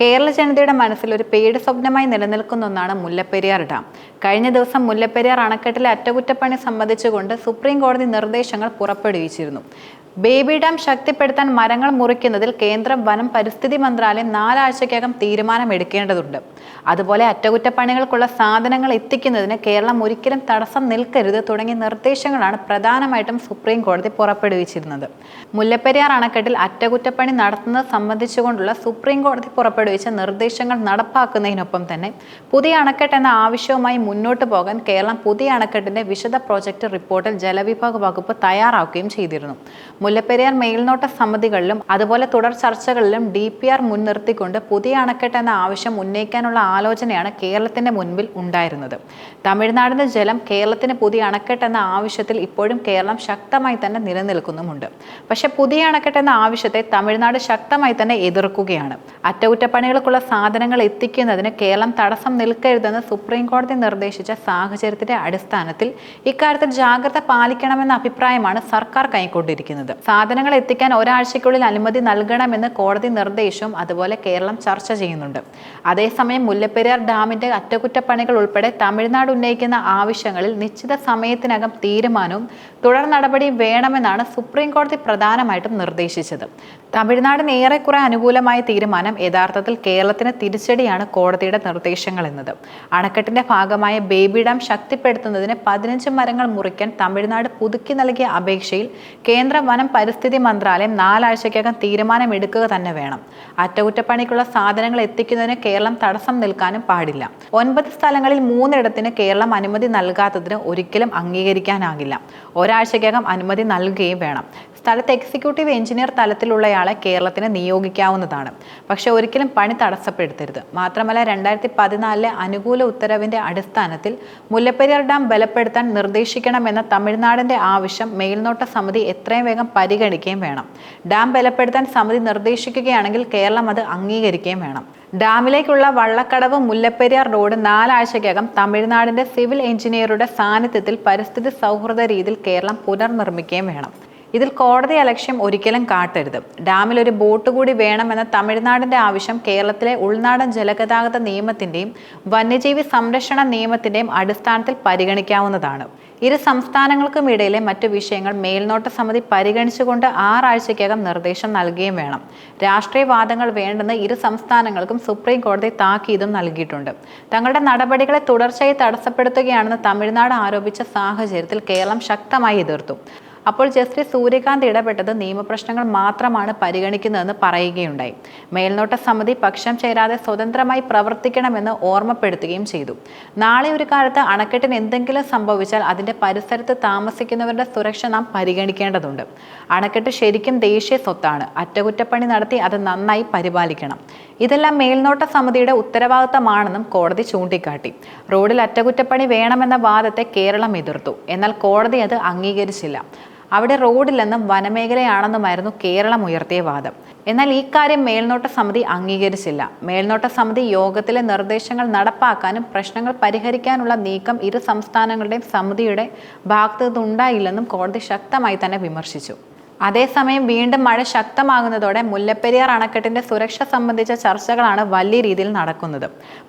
കേരള ജനതയുടെ മനസ്സിൽ ഒരു പേടി സ്വപ്നമായി നിലനിൽക്കുന്ന ഒന്നാണ് മുല്ലപ്പെരിയാർ ഡാം. കഴിഞ്ഞ ദിവസം മുല്ലപ്പെരിയാർ അണക്കെട്ടിലെ അറ്റകുറ്റപ്പണി സംബന്ധിച്ചുകൊണ്ട് സുപ്രീം കോടതി നിർദ്ദേശങ്ങൾ പുറപ്പെടുവിച്ചിരുന്നു. ബേബി ഡാം ശക്തിപ്പെടുത്താൻ മരങ്ങൾ മുറിക്കുന്നതിൽ കേന്ദ്ര വനം പരിസ്ഥിതി മന്ത്രാലയം നാലാഴ്ചയ്ക്കകം തീരുമാനമെടുക്കേണ്ടതുണ്ട്. അതുപോലെ അറ്റകുറ്റപ്പണികൾക്കുള്ള സാധനങ്ങൾ എത്തിക്കുന്നതിന് കേരളം ഒരിക്കലും തടസ്സം നിൽക്കരുത് തുടങ്ങിയ നിർദ്ദേശങ്ങളാണ് പ്രധാനമായിട്ടും സുപ്രീം കോടതി പുറപ്പെടുവിച്ചിരുന്നത്. മുല്ലപ്പെരിയാർ അണക്കെട്ടിൽ അറ്റകുറ്റപ്പണി നടത്തുന്നത് സംബന്ധിച്ചുകൊണ്ടുള്ള സുപ്രീം കോടതി പുറപ്പെടുവിച്ച നിർദ്ദേശങ്ങൾ നടപ്പാക്കുന്നതിനൊപ്പം തന്നെ പുതിയ അണക്കെട്ട് എന്ന ആവശ്യവുമായി മുന്നോട്ട് പോകാൻ കേരളം പുതിയ അണക്കെട്ടിന്റെ വിശദ പ്രോജക്റ്റ് റിപ്പോർട്ടിൽ ജലവിഭാഗ വകുപ്പ് തയ്യാറാക്കുകയും ചെയ്തിരുന്നു. മുല്ലപ്പെരിയാർ മേൽനോട്ട സമിതികളിലും അതുപോലെ തുടർ ചർച്ചകളിലും ഡി പി ആർ മുൻനിർത്തിക്കൊണ്ട് പുതിയ അണക്കെട്ട് എന്ന ആവശ്യം ഉന്നയിക്കാനുള്ള ആലോചനയാണ് കേരളത്തിന്റെ മുൻപിൽ ഉണ്ടായിരുന്നത്. തമിഴ്നാടിന്റെ ജലം കേരളത്തിന് പുതിയ അണക്കെട്ട് എന്ന ആവശ്യത്തിൽ ഇപ്പോഴും കേരളം ശക്തമായി തന്നെ നിലനിൽക്കുന്നുമുണ്ട്. പക്ഷെ പുതിയ അണക്കെട്ട് എന്ന ആവശ്യത്തെ തമിഴ്നാട് ശക്തമായി തന്നെ എതിർക്കുകയാണ്. അറ്റകുറ്റപ്പണികൾക്കുള്ള സാധനങ്ങൾ എത്തിക്കുന്നതിന് കേരളം തടസ്സം നിൽക്കരുതെന്ന് സുപ്രീം കോടതി നിർദ്ദേശിച്ച സാഹചര്യത്തിന്റെ അടിസ്ഥാനത്തിൽ ഇക്കാര്യത്തിൽ ജാഗ്രത പാലിക്കണമെന്ന അഭിപ്രായമാണ് സർക്കാർ കൈക്കൊണ്ടിരിക്കുന്നത്. സാധനങ്ങൾ എത്തിക്കാൻ ഒരാഴ്ചയ്ക്കുള്ളിൽ അനുമതി നൽകണമെന്ന് കോടതി നിർദ്ദേശവും അതുപോലെ കേരളം ചർച്ച ചെയ്യുന്നുണ്ട്. അതേസമയം മുല്ലപ്പെരിയാർ ഡാമിന്റെ അറ്റകുറ്റപ്പണികൾ ഉൾപ്പെടെ തമിഴ്നാട് ഉന്നയിക്കുന്ന ആവശ്യങ്ങളിൽ നിശ്ചിത സമയത്തിനകം തീരുമാനവും തുടർ നടപടിയും വേണമെന്നാണ് സുപ്രീം കോടതി പ്രധാനമായിട്ടും നിർദ്ദേശിച്ചത്. തമിഴ്നാടിന് ഏറെക്കുറെ അനുകൂലമായ തീരുമാനം യഥാർത്ഥത്തിൽ കേരളത്തിന് തിരിച്ചടിയാണ് കോടതിയുടെ നിർദ്ദേശങ്ങൾ എന്നത്. അണക്കെട്ടിന്റെ ഭാഗമായ ബേബി ഡാം ശക്തിപ്പെടുത്തുന്നതിന് പതിനഞ്ച് മരങ്ങൾ മുറിക്കാൻ തമിഴ്നാട് പുതുക്കി നൽകിയ അപേക്ഷയിൽ കേന്ദ്ര വനം പരിസ്ഥിതി മന്ത്രാലയം നാലാഴ്ചയ്ക്കകം തീരുമാനമെടുക്കുക തന്നെ വേണം. അറ്റകുറ്റപ്പണിക്കുള്ള സാധനങ്ങൾ എത്തിക്കുന്നതിന് കേരളം തടസ്സം നിൽക്കാനും പാടില്ല. ഒൻപത് സ്ഥലങ്ങളിൽ മൂന്നിടത്തിന് കേരളം അനുമതി നൽകാത്തതിന് ഒരിക്കലും അംഗീകരിക്കാനാകില്ല. ഒരാഴ്ചയ്ക്കകം അനുമതി നൽകുകയും വേണം. സ്ഥലത്ത് എക്സിക്യൂട്ടീവ് എഞ്ചിനീയർ തലത്തിലുള്ളയാളെ കേരളത്തിന് നിയോഗിക്കാവുന്നതാണ്. പക്ഷേ ഒരിക്കലും പണി തടസ്സപ്പെടുത്തരുത്. മാത്രമല്ല രണ്ടായിരത്തി പതിനാലിലെ അനുകൂല ഉത്തരവിന്റെ അടിസ്ഥാനത്തിൽ മുല്ലപ്പെരിയാർ ഡാം ബലപ്പെടുത്താൻ നിർദ്ദേശിക്കണമെന്ന തമിഴ്നാടിന്റെ ആവശ്യം മേൽനോട്ട സമിതി എത്രയും വേഗം പരിഗണിക്കുകയും വേണം. ഡാം ബലപ്പെടുത്താൻ സമിതി നിർദ്ദേശിക്കുകയാണെങ്കിൽ കേരളം അത് അംഗീകരിക്കുകയും വേണം. ഡാമിലേക്കുള്ള വള്ളക്കടവ് മുല്ലപ്പെരിയാർ റോഡ് നാലാഴ്ചയ്ക്കകം തമിഴ്നാടിന്റെ സിവിൽ എഞ്ചിനീയറുടെ സാന്നിധ്യത്തിൽ പരിസ്ഥിതി സൗഹൃദ രീതിയിൽ കേരളം പുനർനിർമ്മിക്കുകയും വേണം. ഇതിൽ കോടതി അലക്ഷ്യം ഒരിക്കലും കാട്ടരുത്. ഡാമിൽ ഒരു ബോട്ട് കൂടി വേണമെന്ന തമിഴ്നാടിന്റെ ആവശ്യം കേരളത്തിലെ ഉൾനാടൻ ജലഗതാഗത നിയമത്തിന്റെയും വന്യജീവി സംരക്ഷണ നിയമത്തിന്റെയും അടിസ്ഥാനത്തിൽ പരിഗണിക്കാവുന്നതാണ്. ഇരു സംസ്ഥാനങ്ങൾക്കും ഇടയിലെ മറ്റു വിഷയങ്ങൾ മേൽനോട്ട സമിതി പരിഗണിച്ചുകൊണ്ട് ആറാഴ്ചയ്ക്കകം നിർദ്ദേശം നൽകുകയും വേണം. രാഷ്ട്രീയ വാദങ്ങൾ വേണ്ടെന്ന് ഇരു സംസ്ഥാനങ്ങൾക്കും സുപ്രീം കോടതി താക്കീതും നൽകിയിട്ടുണ്ട്. തങ്ങളുടെ നടപടികളെ തുടർച്ചയായി തടസ്സപ്പെടുത്തുകയാണെന്ന് തമിഴ്നാട് ആരോപിച്ച സാഹചര്യത്തിൽ കേരളം ശക്തമായി എതിർത്തു. അപ്പോൾ ജസ്റ്റിസ് സൂര്യകാന്ത് ഇടപെട്ടത് നിയമപ്രശ്നങ്ങൾ മാത്രമാണ് പരിഗണിക്കുന്നതെന്ന് പറയുകയുണ്ടായി. മേൽനോട്ട സമിതി പക്ഷം ചേരാതെ സ്വതന്ത്രമായി പ്രവർത്തിക്കണമെന്ന് ഓർമ്മപ്പെടുത്തുകയും ചെയ്തു. നാളെ ഒരു കാലത്ത് അണക്കെട്ടിന് എന്തെങ്കിലും സംഭവിച്ചാൽ അതിന്റെ പരിസരത്ത് താമസിക്കുന്നവരുടെ സുരക്ഷ നാം പരിഗണിക്കേണ്ടതുണ്ട്. അണക്കെട്ട് ശരിക്കും ദേശീയ സ്വത്താണ്. അറ്റകുറ്റപ്പണി നടത്തി അത് നന്നായി പരിപാലിക്കണം. ഇതെല്ലാം മേൽനോട്ട സമിതിയുടെ ഉത്തരവാദിത്തമാണെന്നും കോടതി ചൂണ്ടിക്കാട്ടി. റോഡിൽ അറ്റകുറ്റപ്പണി വേണമെന്ന വാദത്തെ കേരളം എതിർത്തു. എന്നാൽ കോടതി അത് അംഗീകരിച്ചില്ല. അവിടെ റോഡില്ലെന്നും വനമേഖലയാണെന്നുമായിരുന്നു കേരളം ഉയർത്തിയ വാദം. എന്നാൽ ഈ കാര്യം മേൽനോട്ട സമിതി അംഗീകരിച്ചില്ല. മേൽനോട്ട സമിതി യോഗത്തിലെ നിർദ്ദേശങ്ങൾ നടപ്പാക്കാനും പ്രശ്നങ്ങൾ പരിഹരിക്കാനുള്ള നീക്കം ഇരു സംസ്ഥാനങ്ങളുടെയും സമിതിയുടെ ഭാഗത്തുനിന്നുണ്ടായില്ലെന്നും കോടതി ശക്തമായി തന്നെ വിമർശിച്ചു. അതേസമയം വീണ്ടും മഴ ശക്തമാകുന്നതോടെ മുല്ലപ്പെരിയാർ അണക്കെട്ടിന്റെ സുരക്ഷ സംബന്ധിച്ച ചർച്ചകളാണ് വലിയ രീതിയിൽ നടക്കുന്നത്.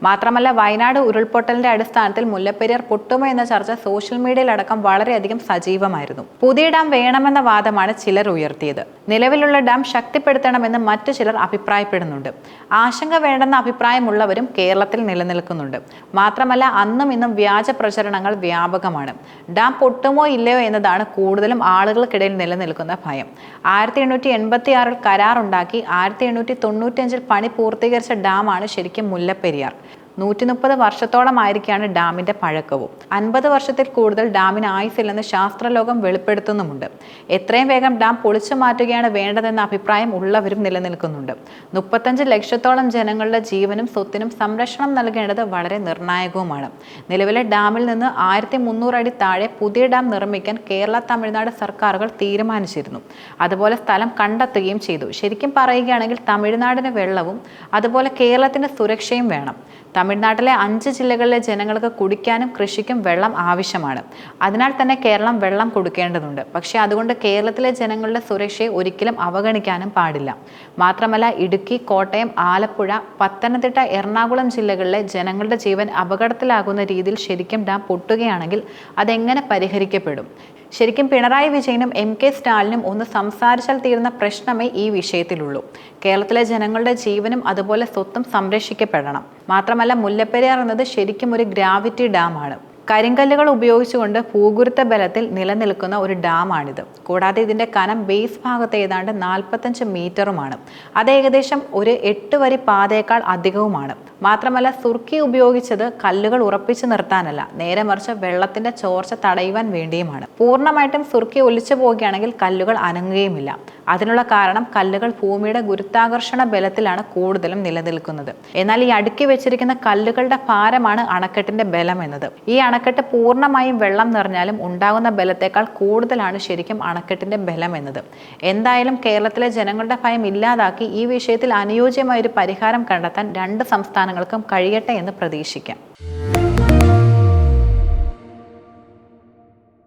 മാത്രമല്ല വയനാട് ഉരുൾപൊട്ടലിന്റെ അടിസ്ഥാനത്തിൽ മുല്ലപ്പെരിയാർ പൊട്ടുമോ എന്ന ചർച്ച സോഷ്യൽ മീഡിയയിലടക്കം വളരെയധികം സജീവമായിരുന്നു. പുതിയ ഡാം വേണമെന്ന വാദമാണ് ചിലർ ഉയർത്തിയത്. നിലവിലുള്ള ഡാം ശക്തിപ്പെടുത്തണമെന്ന് മറ്റു ചിലർ അഭിപ്രായപ്പെടുന്നുണ്ട്. ആശങ്ക വേണ്ടെന്ന അഭിപ്രായമുള്ളവരും കേരളത്തിൽ നിലനിൽക്കുന്നുണ്ട്. മാത്രമല്ല അന്നും ഇന്നും വ്യാജ പ്രചരണങ്ങൾ വ്യാപകമാണ്. ഡാം പൊട്ടുമോ ഇല്ലയോ എന്നതാണ് കൂടുതലും ആളുകൾക്കിടയിൽ നിലനിൽക്കുന്ന ഭയം. ആയിരത്തി എണ്ണൂറ്റി എൺപത്തി ആറിൽ കരാറുണ്ടാക്കി ആയിരത്തി എണ്ണൂറ്റി തൊണ്ണൂറ്റഞ്ചിൽ പണി പൂർത്തീകരിച്ച ഡാമാണ് ശരിക്കും മുല്ലപ്പെരിയാർ. നൂറ്റി മുപ്പത് വർഷത്തോളമായിരിക്കാണ് ഡാമിന്റെ പഴക്കവും. അൻപത് വർഷത്തിൽ കൂടുതൽ ഡാമിന് ആയുസില്ലെന്ന് ശാസ്ത്രലോകം വെളിപ്പെടുത്തുന്നുമുണ്ട്. എത്രയും വേഗം ഡാം പൊളിച്ചു മാറ്റുകയാണ് വേണ്ടതെന്ന അഭിപ്രായം ഉള്ളവരും നിലനിൽക്കുന്നുണ്ട്. മുപ്പത്തഞ്ച് ലക്ഷത്തോളം ജനങ്ങളുടെ ജീവനും സ്വത്തിനും സംരക്ഷണം നൽകേണ്ടത് വളരെ നിർണായകവുമാണ്. നിലവിലെ ഡാമിൽ നിന്ന് ആയിരത്തി മുന്നൂറ് അടി താഴെ പുതിയ ഡാം നിർമ്മിക്കാൻ കേരള തമിഴ്നാട് സർക്കാരുകൾ തീരുമാനിച്ചിരുന്നു. അതുപോലെ സ്ഥലം കണ്ടെത്തുകയും ചെയ്തു. ശരിക്കും പറയുകയാണെങ്കിൽ തമിഴ്നാടിന് വെള്ളവും അതുപോലെ കേരളത്തിന്റെ സുരക്ഷയും വേണം. തമിഴ്നാട്ടിലെ അഞ്ച് ജില്ലകളിലെ ജനങ്ങൾക്ക് കുടിക്കാനും കൃഷിക്കും വെള്ളം ആവശ്യമാണ്. അതിനാൽ തന്നെ കേരളം വെള്ളം കൊടുക്കേണ്ടതുണ്ട്. പക്ഷേ അതുകൊണ്ട് കേരളത്തിലെ ജനങ്ങളുടെ സുരക്ഷയെ ഒരിക്കലും അവഗണിക്കാനും പാടില്ല. മാത്രമല്ല ഇടുക്കി കോട്ടയം ആലപ്പുഴ പത്തനംതിട്ട എറണാകുളം ജില്ലകളിലെ ജനങ്ങളുടെ ജീവൻ അപകടത്തിലാകുന്ന രീതിയിൽ ശരിക്കും ഡാം പൊട്ടുകയാണെങ്കിൽ അതെങ്ങനെ പരിഹരിക്കപ്പെടും? ശരിക്കും പിണറായി വിജയനും എം കെ സ്റ്റാലിനും ഒന്ന് സംസാരിച്ചാൽ തീരുന്ന പ്രശ്നമേ ഈ വിഷയത്തിലുള്ളൂ. കേരളത്തിലെ ജനങ്ങളുടെ ജീവനും അതുപോലെ സ്വത്തും സംരക്ഷിക്കപ്പെടണം. മാത്രമല്ല മുല്ലപ്പെരിയാർ എന്നത് ശരിക്കും ഒരു ഗ്രാവിറ്റി ഡാമാണ്. കരിങ്കല്ലുകൾ ഉപയോഗിച്ചുകൊണ്ട് ഭൂഗുരുത്ത ബലത്തിൽ നിലനിൽക്കുന്ന ഒരു ഡാമാണിത്. കൂടാതെ ഇതിന്റെ കനം ബേസ് ഭാഗത്ത് ഏതാണ്ട് നാൽപ്പത്തഞ്ച് മീറ്ററുമാണ്. അത് ഏകദേശം ഒരു എട്ട് വരി പാതയേക്കാൾ അധികവുമാണ്. മാത്രമല്ല സുർക്കി ഉപയോഗിച്ചത് കല്ലുകൾ ഉറപ്പിച്ചു നിർത്താനല്ല. നേരെ മറിച്ച് വെള്ളത്തിന്റെ ചോർച്ച തടയുവാൻ വേണ്ടിയുമാണ്. പൂർണമായിട്ടും സുർക്കി ഒലിച്ചു പോവുകയാണെങ്കിൽ കല്ലുകൾ അനങ്ങുകയുമില്ല. അതിനുള്ള കാരണം കല്ലുകൾ ഭൂമിയുടെ ഗുരുത്വാകർഷണ ബലത്തിലാണ് കൂടുതലും നിലനിൽക്കുന്നത്. എന്നാൽ ഈ അടുക്കി വെച്ചിരിക്കുന്ന കല്ലുകളുടെ ഭാരമാണ് അണക്കെട്ടിന്റെ ബലം എന്നത് ഈ അണക്കെട്ട് പൂർണമായും വെള്ളം നിറഞ്ഞാലും ഉണ്ടാകുന്ന ബലത്തേക്കാൾ കൂടുതലാണ് ശരിക്കും അണക്കെട്ടിന്റെ ബലം എന്നത്. എന്തായാലും കേരളത്തിലെ ജനങ്ങളുടെ ഭയം ഇല്ലാതാക്കി ഈ വിഷയത്തിൽ അനുയോജ്യമായ ഒരു പരിഹാരം കണ്ടെത്താൻ രണ്ട് സംസ്ഥാനങ്ങൾക്കും കഴിയട്ടെ എന്ന് പ്രതീക്ഷിക്കാം.